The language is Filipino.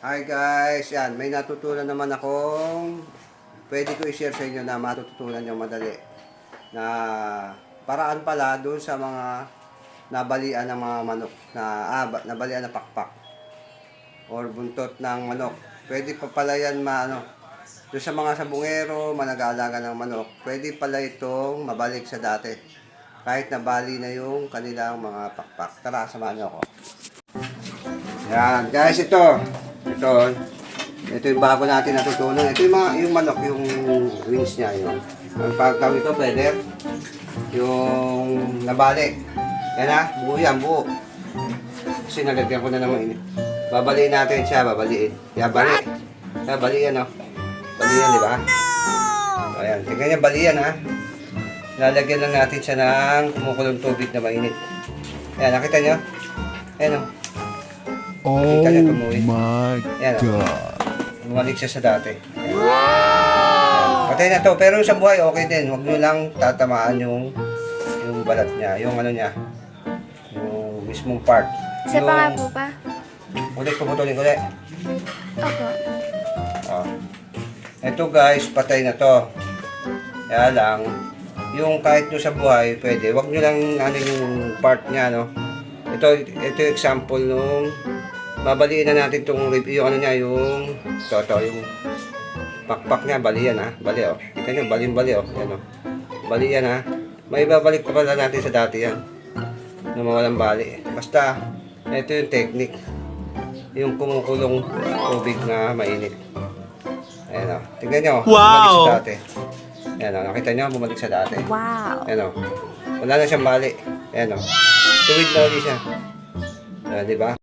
Hi guys, yan, may natutunan naman akong pwede ko i-share sa inyo na matututunan nyo madali. Na paraan pala doon sa mga nabalian ng mga manok na ah, ba- nabalian na pakpak or buntot ng manok. Pwede pa pala yan maano. Doon sa mga sabungero, manag-aalaga ng manok, pwede pala itong mabalik sa dati. Kahit nabali na yung kanilang mga pakpak. Tara, samahan niyo ako. Yan, guys, ito. Ito. Ito yung bago natin natutunan. Ito yung, mga, yung manok, yung wings niya. Yun. Ang pagtawag ito, pwede. Yung nabali. Yan ha, buo yan, buo. Kasi nalagyan ko na naman ini. Babaliin natin siya, babaliin. Yan, bali. Yan, bali yan, oh. Bali yan, di ba? Ayan, tingnan niya, bali yan, ha. Lalagyan lang natin siya ng kumukulong tubig na mainit. Ayan, nakita niyo? Ayan, oh. Oh Kita niya tumuwi. my Yan, oh. god. Bumalik siya sa dati. Wow! Patay na to. Pero sa buhay, okay din. Huwag nyo lang tatamaan yung yung balat niya. Yung ano niya. Yung mismong part. Isa pa nga po pa. Ulit, puputulin ko ulit. Opo. Oh. Ito guys, patay na to. Kaya lang, yung kahit nyo sa buhay, pwede. Huwag nyo lang ano yung part niya, no? Ito, ito yung example nung babaliin na natin itong rib, yung ano niya, yung ito, ito, yung pakpak niya, bali yan ha, bali oh. Kita nyo, bali yung bali oh, yan oh. Bali yan ha. May babalik pa pala natin sa dati yan. Na mawalang bali. Basta, ito yung technique. Yung kumukulong tubig na mainit. Ayan o. Tingnan nyo. Bumalik sa dati. Ayan o. Nakita nyo, bumalik sa dati. Wow. Ayan o. Wala na siyang bali. Ayan o. Tuwid na ulit siya. Ayan, di ba?